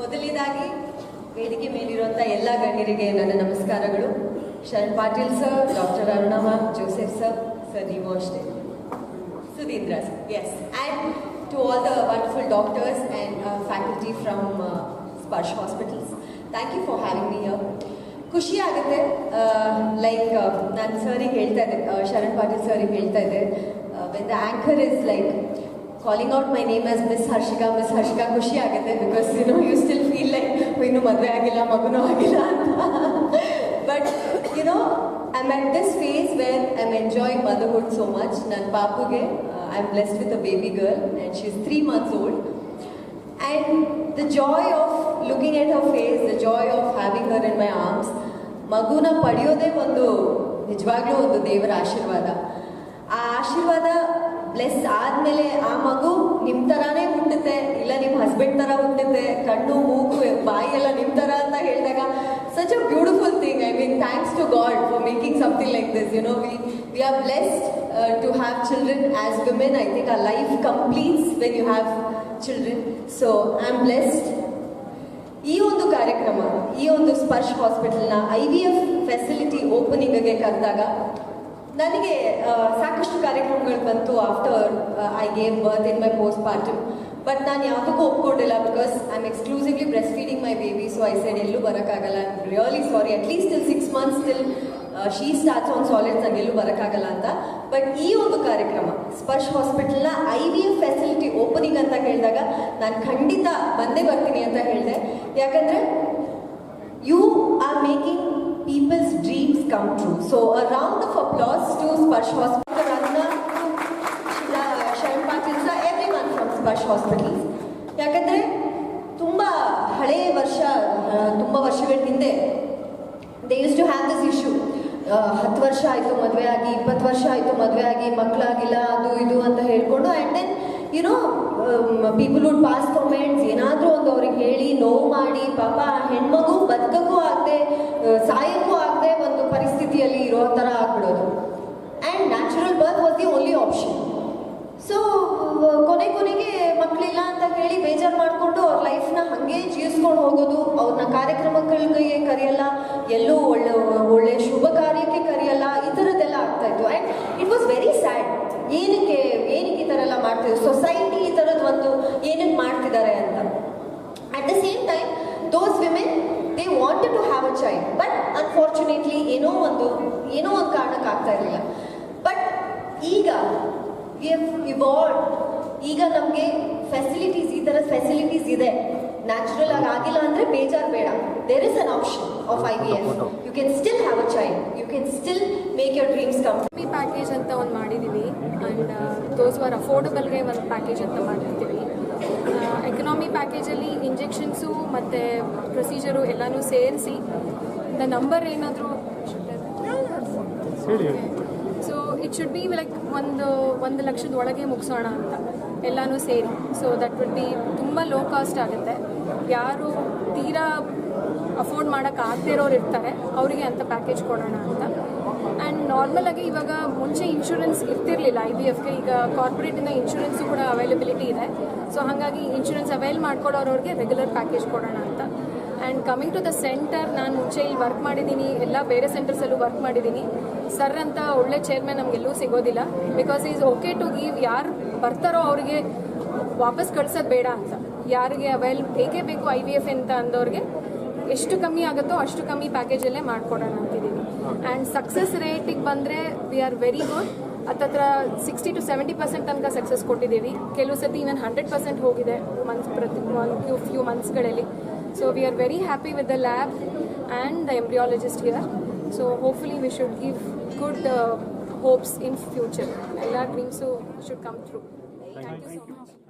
ಮೊದಲನೇದಾಗಿ, ವೇದಿಕೆ ಮೇಲಿರುವಂಥ ಎಲ್ಲ ಗಣ್ಯರಿಗೆ ನನ್ನ ನಮಸ್ಕಾರಗಳು. Sharan Patil sir doctor Aruna ma'am Joseph sir sir ನೀವು ಅಷ್ಟೇ Sudhindra sir yes and to all the wonderful doctors and faculty from Sparsh hospitals thank you for having me ಯರ್ ಖುಷಿ ಆಗುತ್ತೆ ಲೈಕ್ ನಾನು ಸರಿಗೆ ಹೇಳ್ತಾ ಇದ್ದೆ ಶರಣ್ ಪಾಟೀಲ್ ಸರಿಗೆ ಹೇಳ್ತಾ ಇದ್ದೆ when the anchor is like calling out my name as miss Harshika miss Harshika ಖುಷಿ ಆಗುತ್ತೆ because you know you still feel like ಇನ್ನೂ ಮದುವೆ ಆಗಿಲ್ಲ ಮಗುನೂ ಆಗಿಲ್ಲ ಅಂತ but you know I am at this phase where I am enjoying motherhood so much ನನ್ನ ಪಾಪುಗೆ I am blessed with a baby girl and she is three months old and the joy of looking at her face the joy of having her in my arms ಮಗುನ ಪಡೆಯೋದೇ ಒಂದು ನಿಜವಾಗ್ಲೂ ಒಂದು ದೇವರ ಆಶೀರ್ವಾದ ಆ ಆಶೀರ್ವಾದ ಬ್ಲೆಸ್ ಆದಮೇಲೆ ಆ ಮಗು ನಿಮ್ಮ ಥರನೇ ಹುಟ್ಟುತ್ತೆ, ಇಲ್ಲ ನಿಮ್ಮ ಹಸ್ಬೆಂಡ್ ಥರ ಹುಟ್ಟುತ್ತೆ, ಕಣ್ಣು, ಮೂಗು ಬಾಯಿ ಎಲ್ಲ ನಿಮ್ಮ ಥರ ಅಂತ ಹೇಳಿದಾಗ such a beautiful thing I mean thanks to God for making something like this you know we we are blessed to have children as women I think a life completes when you have children so I am blessed ಈ ಒಂದು ಕಾರ್ಯಕ್ರಮ, ಈ ಒಂದು ಸ್ಪರ್ಶ್ ಹಾಸ್ಪಿಟಲ್ನ I V F facility ಓಪನಿಂಗ್ಗೆ ಕರೆದಾಗ ನನಗೆ ಸಾಕಷ್ಟು ಕಾರ್ಯಕ್ರಮಗಳು ಬಂತು after I gave birth in my postpartum but ನಾನು ಯಾವುದಕ್ಕೂ ಒಪ್ಕೊಂಡಿಲ್ಲ because I am exclusively breastfeeding my baby so I said ಎಲ್ಲೂ ಬರೋಕ್ಕಾಗಲ್ಲ. I really sorry at least till six months till she starts on solids ನಂಗೆ ಎಲ್ಲೂ ಬರೋಕ್ಕಾಗಲ್ಲ ಅಂತ. But ಈ ಒಂದು ಕಾರ್ಯಕ್ರಮ Sparsh ಹಾಸ್ಪಿಟಲ್ನ I V F facility opening ಅಂತ ಕೇಳಿದಾಗ ನಾನು ಖಂಡಿತ ಬಂದೇ ಬರ್ತೀನಿ ಅಂತ ಹೇಳಿದೆ. ಯಾಕಂದರೆ you are making people's dreams come true so a round of applause to Sparsh hospital ಅನ್ನ Sharan Patil sir everyone from Sparsh hospital ಯಾಕಂದರೆ ತುಂಬ ಹಳೆಯ ವರ್ಷ ತುಂಬ ವರ್ಷಗಳ ಹಿಂದೆ they used to have this issue ಹತ್ತು ವರ್ಷ ಆಯಿತು, ಮದುವೆ ಆಗಿ, ಇಪ್ಪತ್ತು ವರ್ಷ ಆಯಿತು, ಮದುವೆ ಆಗಿ ಮಕ್ಕಳಾಗಿಲ್ಲ ಅದು ಇದು ಅಂತ ಹೇಳ್ಕೊಂಡು and then you know people would pass comments ಏನಾದರೂ ಒಂದು ಅವ್ರಿಗೆ ಹೇಳಿ, ನೋವು ಮಾಡಿ, ಪಾಪ, ಹೆಣ್ಮಗು ಬದುಕಕ್ಕೂ ಆಗದೆ ಸಾಯಕ್ಕೂ ಆಗದೆ ಒಂದು ಪರಿಸ್ಥಿತಿಯಲ್ಲಿ ಇರೋ ಥರ ಆಗ್ಬಿಡೋದು and natural birth was the only option so ಕೊನೆ ಕೊನೆಗೆ ಮಕ್ಕಳಿಲ್ಲ ಅಂತ ಹೇಳಿ ಬೇಜಾರು ಮಾಡಿಕೊಂಡು ಅವ್ರ ಲೈಫ್ನ ಹಾಗೆ ಜೀವಿಸ್ಕೊಂಡು ಹೋಗೋದು ಅವ್ರನ್ನ ಕಾರ್ಯಕ್ರಮಗಳಿಗೆ ಕರೆಯಲ್ಲ, ಎಲ್ಲೂ ಒಳ್ಳೆ ಒಳ್ಳೆ ಶುಭ ಕಾರ್ಯಕ್ಕೆ ಕರೆಯಲ್ಲ, ಈ ಥರದ್ದೆಲ್ಲ ಆಗ್ತಾ ಇತ್ತು. And it was very sad ಏನಕ್ಕೆ ಏನಕ್ಕೆ ಈ ಥರ ಎಲ್ಲ ಮಾಡ್ತಿದ್ರು? ಸೊಸೈಟಿ ಈ ಥರದ್ದು ಒಂದು ಏನಕ್ಕೆ ಮಾಡ್ತಿದ್ದಾರೆ ಅಂತ. At the same time those women they wanted to have a child but unfortunately ಏನೋ ಒಂದು ಏನೋ ಒಂದು ಕಾರಣಕ್ಕೆ ಆಗ್ತಾ ಇರಲಿಲ್ಲ. ಈಗ ವಿ ಇವಾಲ್ವ್ ಈಗ ನಮಗೆ ಫೆಸಿಲಿಟೀಸ್ ಈ ಥರ ಫೆಸಿಲಿಟೀಸ್ ಇದೆ. ನ್ಯಾಚುರಲ್ ಆಗಿ ಆಗಿಲ್ಲ ಅಂದರೆ ಬೇಜಾರು ಬೇಡ. There is an option of I V F you can still have a child you can still make your dreams come economy package ಅಂತ ಒಂದು ಮಾಡಿದ್ದೀವಿ ಆ್ಯಂಡ್ ದೋಸ್ ಆರ್ ಅಫೋರ್ಡಬಲ್ಗೆ ಒಂದು ಪ್ಯಾಕೇಜ್ ಅಂತ ಮಾಡಿರ್ತೀವಿ. ಎಕನಾಮಿ ಪ್ಯಾಕೇಜಲ್ಲಿ ಇಂಜೆಕ್ಷನ್ಸು ಮತ್ತು ಪ್ರೊಸೀಜರು ಎಲ್ಲನೂ ಸೇರಿಸಿ. ದ ನಂಬರ್ ಏನಾದರೂ so it should be like ಒಂದು ಒಂದು ಲಕ್ಷದ ಒಳಗೆ ಮುಗಿಸೋಣ ಅಂತ. ಎಲ್ಲನೂ ಸೇರಿ. ಸೊ ದಟ್ ವುಡ್ ಬಿ ತುಂಬ ಲೋ ಕಾಸ್ಟ್ ಆಗುತ್ತೆ. ಯಾರು ತೀರಾ ಅಫೋರ್ಡ್ ಮಾಡೋಕ್ಕೆ ಆಗದೇ ಇರೋರು ಇರ್ತಾರೆ, ಅವರಿಗೆ ಅಂತ ಪ್ಯಾಕೇಜ್ ಕೊಡೋಣ ಅಂತ. ಆ್ಯಂಡ್ ನಾರ್ಮಲಾಗಿ ಇವಾಗ ಮುಂಚೆ ಇನ್ಶೂರೆನ್ಸ್ ಇರ್ತಿರ್ಲಿಲ್ಲ ಐ ಬಿ ಎಫ್ಗೆ ಈಗ ಕಾರ್ಪೊರೇಟಿಂದ ಇನ್ಶೂರೆನ್ಸು ಕೂಡ ಅವೈಲಬಿಲಿಟಿ ಇದೆ. ಸೊ ಹಾಗಾಗಿ ಇನ್ಶೂರೆನ್ಸ್ ಅವೈಲ್ ಮಾಡ್ಕೊಳ್ಳೋರವ್ರಿಗೆ ರೆಗ್ಯುಲರ್ ಪ್ಯಾಕೇಜ್ ಕೊಡೋಣ ಅಂತ. And coming to the centre ನಾನು ಮುಂಚೆ ಇಲ್ಲಿ ವರ್ಕ್ ಮಾಡಿದ್ದೀನಿ. ಎಲ್ಲ ಬೇರೆ ಸೆಂಟರ್ಸಲ್ಲೂ ವರ್ಕ್ ಮಾಡಿದ್ದೀನಿ. ಸರ್ ಅಂತ ಒಳ್ಳೆ ಚೇರ್ಮನ್ ನಮಗೆಲ್ಲೂ ಸಿಗೋದಿಲ್ಲ. Because is okay to give ಯಾರು ಬರ್ತಾರೋ ಅವರಿಗೆ ವಾಪಸ್ ಕಳ್ಸೋದು ಬೇಡ ಅಂತ. ಯಾರಿಗೆ ಅವೈಲ್ ಬೇಕೇ ಬೇಕು ಐ ವಿ ಎಫ್ ಅಂತ ಅಂದವ್ರಿಗೆ ಎಷ್ಟು ಕಮ್ಮಿ ಆಗುತ್ತೋ ಅಷ್ಟು ಕಮ್ಮಿ ಪ್ಯಾಕೇಜಲ್ಲೇ ಮಾಡಿಕೊಡೋಣ ಅಂತಿದ್ದೀನಿ ಆ್ಯಂಡ್ ಸಕ್ಸಸ್ ರೇಟಿಗೆ ಬಂದರೆ ವಿ ಆರ್ ವೆರಿ ಗುಡ್ ಹತ್ತತ್ರ ಸಿಕ್ಸ್ಟಿ ಟು ಸೆವೆಂಟಿ ಪರ್ಸೆಂಟ್ ತನಕ ಸಕ್ಸಸ್ ಕೊಟ್ಟಿದ್ದೀವಿ. ಕೆಲವು ಸತಿ ನಾನು ಹಂಡ್ರೆಡ್ ಪರ್ಸೆಂಟ್ ಹೋಗಿದೆ ಮಂತ್ಸ್ ಪ್ರತಿ ಒಂದು So we are very happy with the lab and the embryologist here. So hopefully we should give good uh, hopes in future. Ella dreams so should come true. Thank, Thank you so much.